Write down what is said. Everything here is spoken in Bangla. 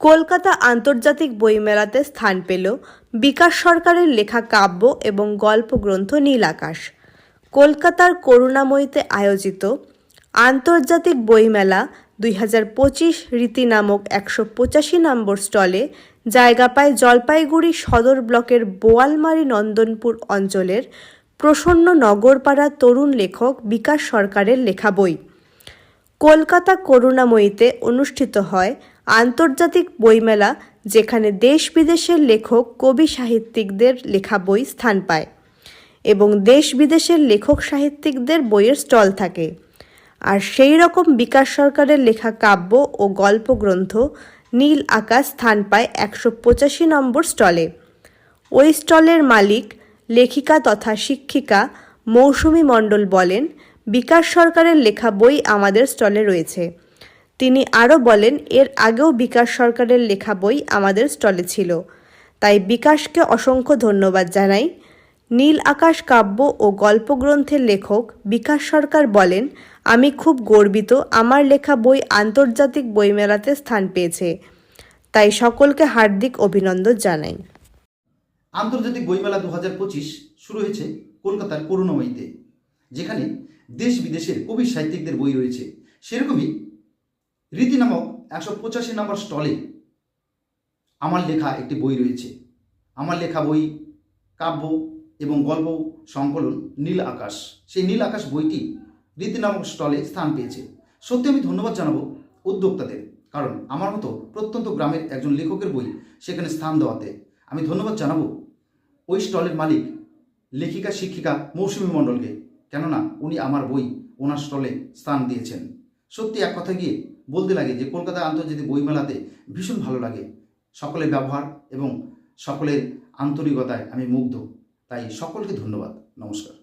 কলকাতা আন্তর্জাতিক বইমেলাতে স্থান পেল বিকাশ সরকারের লেখা কাব্য এবং গল্প গ্রন্থ নীল আকাশ। কলকাতার করুণাময়ীতে আয়োজিত আন্তর্জাতিক বইমেলা দুই হাজার পঁচিশ রীতি নামক একশো পঁচাশি নম্বর স্টলে জায়গা পায় জলপাইগুড়ি সদর ব্লকের বোয়ালমারি নন্দনপুর অঞ্চলের প্রসন্ন নগরপাড়া তরুণ লেখক বিকাশ সরকারের লেখা বই। কলকাতা করুণাময়ীতে অনুষ্ঠিত হয় আন্তর্জাতিক বইমেলা, যেখানে দেশ বিদেশের লেখক, কবি সাহিত্যিকদের লেখা বই স্থান পায় এবং দেশ বিদেশের লেখক সাহিত্যিকদের বইয়ের স্টল থাকে। আর সেই রকম বিকাশ সরকারের লেখা কাব্য ও গল্প গ্রন্থ নীল আকাশ স্থান পায় একশো পঁচাশি নম্বর স্টলে। ওই স্টলের মালিক, লেখিকা তথা শিক্ষিকা মৌসুমী মণ্ডল বলেন বিকাশ সরকারের লেখা বই আমাদের স্টলে রয়েছে। তিনি আরও বলেন, এর আগেও বিকাশ সরকারের লেখা বই আমাদের স্টলে ছিল। তাই বিকাশকে অসংখ্য ধন্যবাদ জানাই। নীল আকাশ কাব্য ও গল্পগ্রন্থের লেখক বিকাশ সরকার বলেন, আমি খুব গর্বিত, আমার লেখা বই আন্তর্জাতিক বইমেলাতে স্থান পেয়েছে। তাই সকলকে হার্দিক অভিনন্দন জানাই। আন্তর্জাতিক বইমেলা দু হাজার পঁচিশ শুরু হয়েছে কলকাতার করুণাময়ীতে, যেখানে দেশ বিদেশের কবি সাহিত্যিকদের বই রয়েছে। সেরকমই রীতি নামক একশো পঁচাশি নম্বর স্টলে আমার লেখা একটি বই রয়েছে। আমার লেখা বই, কাব্য এবং গল্প সংকলন নীল আকাশ। সেই নীল আকাশ বইটি রীতি নামক স্টলে স্থান পেয়েছে। সত্যি আমি ধন্যবাদ জানাব উদ্যোক্তাদের, কারণ আমার মতো প্রত্যন্ত গ্রামের একজন লেখকের বই সেখানে স্থান দেওয়াতে আমি ধন্যবাদ জানাব। ওই স্টলের মালিক, লেখিকা, শিক্ষিকা মৌসুমী মণ্ডলকে। কেননা উনি আমার বই, ওনার স্টলে স্থান দিয়েছেন। সত্যি এক কথা গিয়ে বলতে লাগে যে কলকাতা আন্তর্জাতিক বইমেলাতে ভীষণ ভালো লাগে। সকলের ব্যবহার এবং সকলের আন্তরিকতায় আমি মুগ্ধ। তাই সকলকে ধন্যবাদ। নমস্কার।